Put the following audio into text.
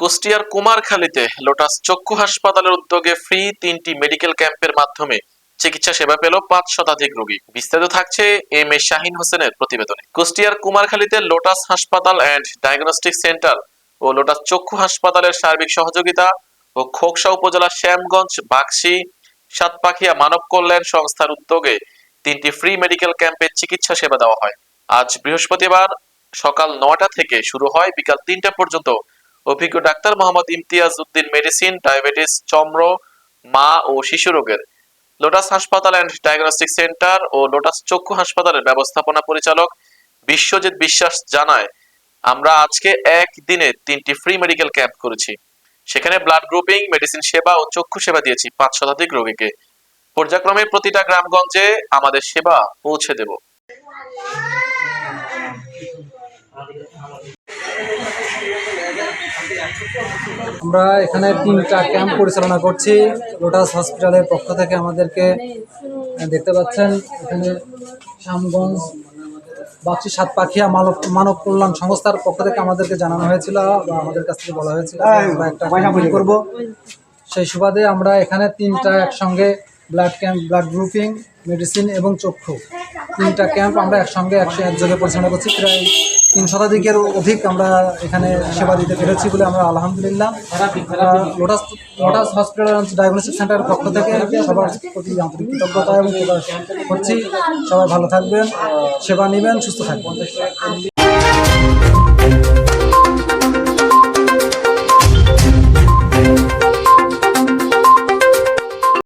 কুষ্টিয়ার কুমারখালীতে লোটাস চক্ষু হাসপাতালের উদ্যোগে ফ্রি তিনটি মেডিকেল ক্যাম্পের মাধ্যমে চিকিৎসা সেবা পেল পাঁচ শতাধিক রোগী। বিস্তারিত থাকছে এম এ শাহিন হোসেনের প্রতিবেদনে। কুষ্টিয়ার কুমারখালীতে লোটাস হাসপাতাল অ্যান্ড ডায়াগনস্টিক সেন্টার ও লোটাস চক্ষু হাসপাতালের সার্বিক সহযোগিতা ও খোকসা উপজেলার শ্যামগঞ্জ বাক্সি সাতপাখিয়া মানব কল্যাণ সংস্থার উদ্যোগে তিনটি ফ্রি মেডিকেল ক্যাম্পে চিকিৎসা সেবা দেওয়া হয়। আজ বৃহস্পতিবার সকাল নয়টা থেকে শুরু হয়, বিকাল তিনটা পর্যন্ত অভিজ্ঞ doctor Mohammad Imtiaz Uddin medicine diabetes চম্র, মা ও শিশু রোগের। লোটাস হাসপাতাল অ্যান্ড ডায়াগনস্টিক সেন্টার ও লোটাস চক্ষু হাসপাতালের ব্যবস্থাপনা পরিচালক বিশ্বজিৎ বিশ্বাস জানায়, আমরা আজকে এক দিনে তিনটি ফ্রি মেডিকেল ক্যাম্প করেছি। সেখানে ব্লাড গ্রুপিং মেডিসিন সেবা ও চক্ষু সেবা দিয়েছি পাঁচ শতাধিক রোগীকে। পর্যায়ক্রমে প্রতিটা গ্রামগঞ্জে আমাদের সেবা পৌঁছে দেব। আমরা এখানে তিনটা ক্যাম্প পরিচালনা করছি। লোটাস হসপিটালের পক্ষ থেকে আমাদেরকে দেখতে পাচ্ছেন এখানে শ্যামগঞ্জ বাক্সি সাত পাখিয়া মানব মানব কল্যাণ সংস্থার পক্ষ থেকে আমাদেরকে জানানো হয়েছিল বা আমাদের কাছ থেকে বলা হয়েছিল আমরা একটা করব। সেই সুবাদে আমরা এখানে তিনটা একসঙ্গে blood camp blood grouping medicine এবং চক্ষু তিনটা ক্যাম্প আমরা একসঙ্গে একশো একযোগে পরিচালনা করছি। প্রায় তিন শতাধিকের অধিক আমরা এখানে সেবা দিতে পেরেছি বলে আমরা আলহামদুলিল্লাহ। লোটাস লোটাস হসপিটাল ডায়াগনোস্টিক সেন্টারের পক্ষ থেকে সবার প্রতি আন্তরিক কৃতজ্ঞতা এবং করছি। সবাই ভালো থাকবেন, সেবা নেবেন, সুস্থ থাকবেন।